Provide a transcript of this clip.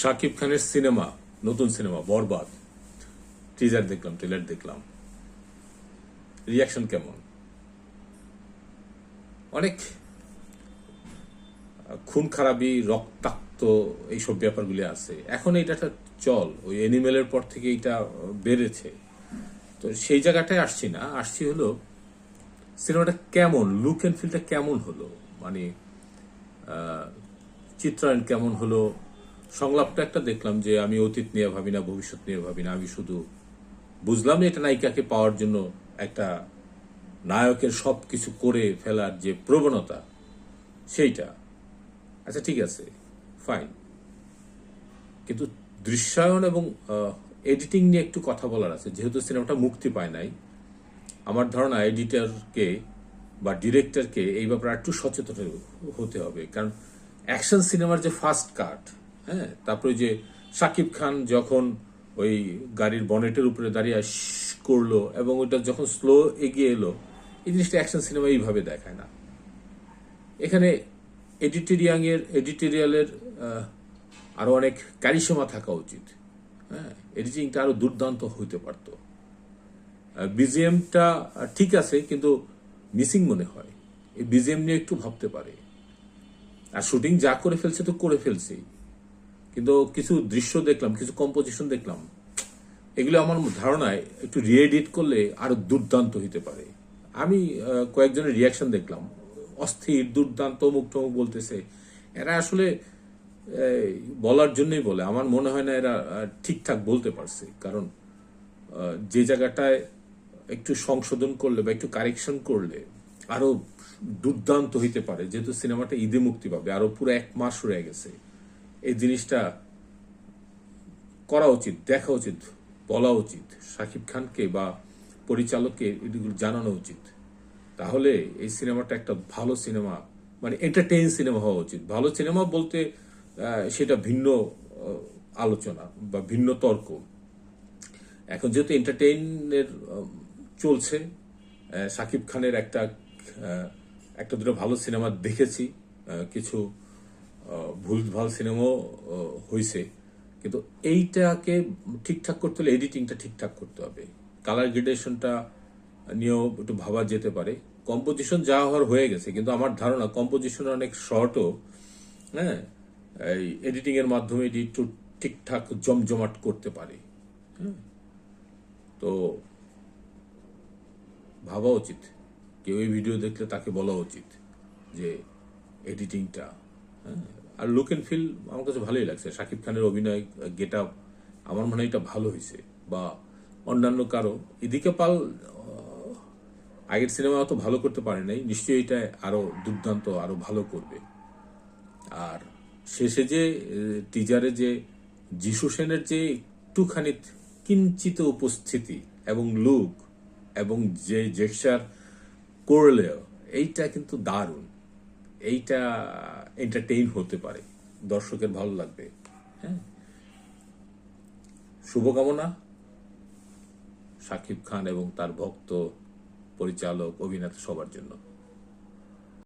শাকিব খানের সিনেমা, নতুন cinema, Borbaad. Teaser দেখলাম ট্রেলার দেখলাম। রিয়াকশন কেমন? অনেক খুন খারাপি রক্তাক্ত এইসব ব্যাপারগুলি আছে। এখন এটা একটা চল, ওই অ্যানিমেলের পর থেকে এটা বেড়েছে। তো সেই জায়গাটায় আসছি না, আসছি হলো, সিনেমাটা কেমন লুক অ্যান্ড ফিলটা কেমন হলো? মানে চিত্রায়ন কেমন হলো? সংলাপটা একটা দেখলাম যে আমি অতীত নিয়ে ভাবি না, ভবিষ্যৎ নিয়ে ভাবি না, আমি শুধু বুঝলাম এটা নায়িকাকে পাওয়ার জন্য একটা নায়কের সব কিছু করে ফেলার যে প্রবণতা, সেইটা। আচ্ছা ঠিক আছে ফাইন কিন্তু দৃশ্যায়ন এবং এডিটিং নিয়ে একটু কথা বলার আছে, যেহেতু সিনেমাটা মুক্তি পায় নাই, আমার ধারণা এডিটরকে বা ডিরেক্টরকে এই ব্যাপারে একটু সচেতন হতে হবে, কারণ অ্যাকশন সিনেমার যে ফার্স্ট কাট হ্যাঁ তারপরে যে সাকিব খান যখন ওই গাড়ির বনেটের উপরে দাঁড়িয়ে করল এবং ওইটা যখন স্লো এগিয়ে এলো, এই জিনিসটা অ্যাকশন সিনেমা এইভাবে দেখায় না। এখানে এডিটোরিয়াং এর এডিটোরিয়ালের আরও অনেক কারিশমা থাকা উচিত। হ্যাঁ এডিটিংটা আরও দুর্দান্ত হইতে পারতো। বিজিএমটা ঠিক আছে, কিন্তু মিসিং মনে হয়। এই বিজিএম নিয়ে একটু ভাবতে পারে। আর শুটিং যা করে ফেলছে তো করে ফেলছেই। কিন্তু কিছু দৃশ্য দেখলাম, কিছু কম্পোজিশন দেখলাম। এগুলো আমার ধারণায় একটু রিএডিট করলে আরও দুর্দান্ত হইতে পারে। আমি কয়েকজনের রিয়াকশন দেখলাম। অস্থির, দুর্দান্ত মুখ টমুক বলতেছে। এরা আসলে বলার জন্যই বলে। আমার মনে হয় না এরা ঠিকঠাক বলতে পারছে। কারণ যে জায়গাটায় একটু সংশোধন করলে বা একটু কারেকশন করলে আরও দুর্দান্ত হইতে পারে। যেহেতু সিনেমাটা ঈদে মুক্তি পাবে। আরও পুরো এক মাস রয়ে গেছে। এই জিনিসটা করা উচিত, দেখা উচিত, বলা উচিত শাকিব খানকে বা পরিচালককে এগুলো জানানো উচিত। তাহলে এই সিনেমাটা একটা ভালো সিনেমা মানে এন্টারটেইন সিনেমা হওয়া উচিত। ভালো সিনেমা বলতে সেটা ভিন্ন আলোচনা বা ভিন্ন তর্ক। এখন যেহেতু এন্টারটেইনের চলছে শাকিব খানের একটা একটা দুটো ভালো সিনেমা দেখেছি কিছু আহ, ভুলভাল সিনেমাও হয়েছে কিন্তু এইটাকে ঠিকঠাক করতে হলে এডিটিংটা ঠিকঠাক করতে হবে। কালার গ্রেডেশনটা নিয়েও একটু ভাবা যেতে পারে। কম্পোজিশন যা হওয়ার হয়ে গেছে কিন্তু আমার ধারণা কম্পোজিশন অনেক শর্টও হ্যাঁ? এই এডিটিং এর মাধ্যমে এটি একটু ঠিকঠাক জমজমাট করতে পারে তো ভাবা উচিত। কেউ এই ভিডিও দেখলে তাকে বলা উচিত যে এডিটিংটা আর লুক অ্যান্ড ফিল আমার কাছে ভালোই লাগছে। শাকিব খানের অভিনয় গেট আপ আমার মনে হয় এটা ভালো হয়েছে। বা অন্যান্য কারও এদিকে পাল আগের সিনেমা অত ভালো করতে পারে নাই। নিশ্চয়ই এটা আরও দুর্দান্ত আরও ভালো করবে। আর শেষে যে টিজারে যে যিশু সেনের যে একটুখানি কিঞ্চিত উপস্থিতি এবং লুক এবং যে জেকশার করলেও এইটা কিন্তু দারুণ। এইটা এন্টারটেইন হতে পারে। দর্শকের ভালো লাগবে। হ্যাঁ। শুভকামনা। শাকিব খান এবং তার ভক্ত, পরিচালক, অভিনেতা সবার জন্য।